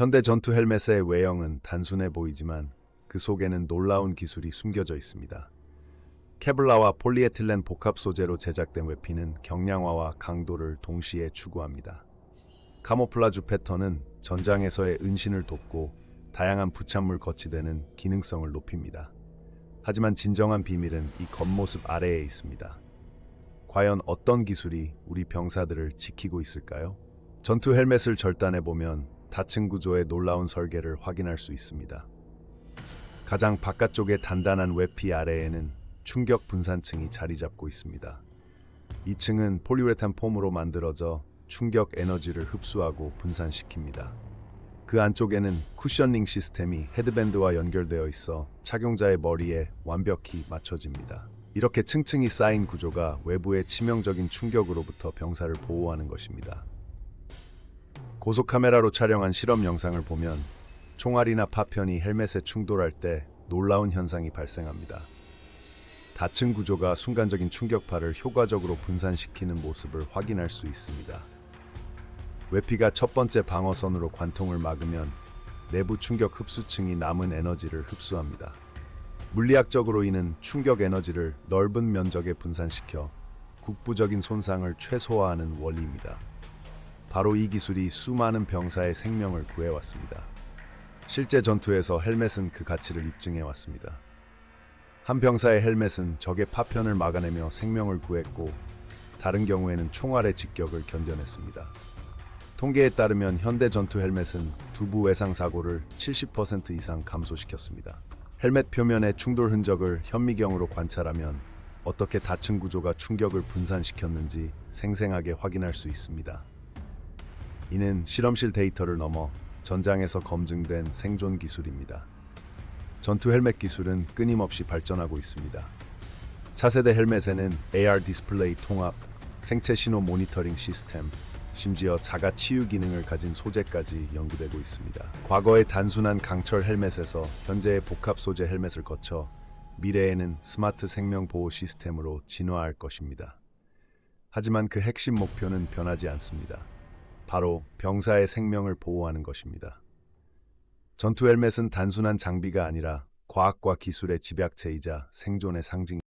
현대 전투 헬멧의 외형은 단순해 보이지만 그 속에는 놀라운 기술이 숨겨져 있습니다. 케블라와 폴리에틸렌 복합 소재로 제작된 외피는 경량화와 강도를 동시에 추구합니다. 카모플라주 패턴은 전장에서의 은신을 돕고 다양한 부착물 거치대는 기능성을 높입니다. 하지만 진정한 비밀은 이 겉모습 아래에 있습니다. 과연 어떤 기술이 우리 병사들을 지키고 있을까요? 전투 헬멧을 절단해 보면 다층 구조의 놀라운 설계를 확인할 수 있습니다. 가장 바깥쪽의 단단한 외피 아래에는 충격 분산층이 자리 잡고 있습니다. 이 층은 폴리우레탄 폼으로 만들어져 충격 에너지를 흡수하고 분산시킵니다. 그 안쪽에는 쿠셔닝 시스템이 헤드밴드와 연결되어 있어 착용자의 머리에 완벽히 맞춰집니다. 이렇게 층층이 쌓인 구조가 외부의 치명적인 충격으로부터 병사를 보호하는 것입니다. 고속 카메라로 촬영한 실험 영상을 보면 총알이나 파편이 헬멧에 충돌할 때 놀라운 현상이 발생합니다. 다층 구조가 순간적인 충격파를 효과적으로 분산시키는 모습을 확인할 수 있습니다. 외피가 첫 번째 방어선으로 관통을 막으면 내부 충격 흡수층이 남은 에너지를 흡수합니다. 물리학적으로 이는 충격 에너지를 넓은 면적에 분산시켜 국부적인 손상을 최소화하는 원리입니다. 바로 이 기술이 수많은 병사의 생명을 구해왔습니다. 실제 전투에서 헬멧은 그 가치를 입증해 왔습니다. 한 병사의 헬멧은 적의 파편을 막아내며 생명을 구했고 다른 경우에는 총알의 직격을 견뎌냈습니다. 통계에 따르면 현대 전투 헬멧은 두부 외상 사고를 70% 이상 감소시켰습니다. 헬멧 표면의 충돌 흔적을 현미경으로 관찰하면 어떻게 다층 구조가 충격을 분산시켰는지 생생하게 확인할 수 있습니다. 이는 실험실 데이터를 넘어 전장에서 검증된 생존 기술입니다. 전투 헬멧 기술은 끊임없이 발전하고 있습니다. 차세대 헬멧에는 AR 디스플레이 통합, 생체 신호 모니터링 시스템, 심지어 자가 치유 기능을 가진 소재까지 연구되고 있습니다. 과거의 단순한 강철 헬멧에서 현재의 복합 소재 헬멧을 거쳐 미래에는 스마트 생명 보호 시스템으로 진화할 것입니다. 하지만 그 핵심 목표는 변하지 않습니다. 바로 병사의 생명을 보호하는 것입니다. 전투 헬멧은 단순한 장비가 아니라 과학과 기술의 집약체이자 생존의 상징.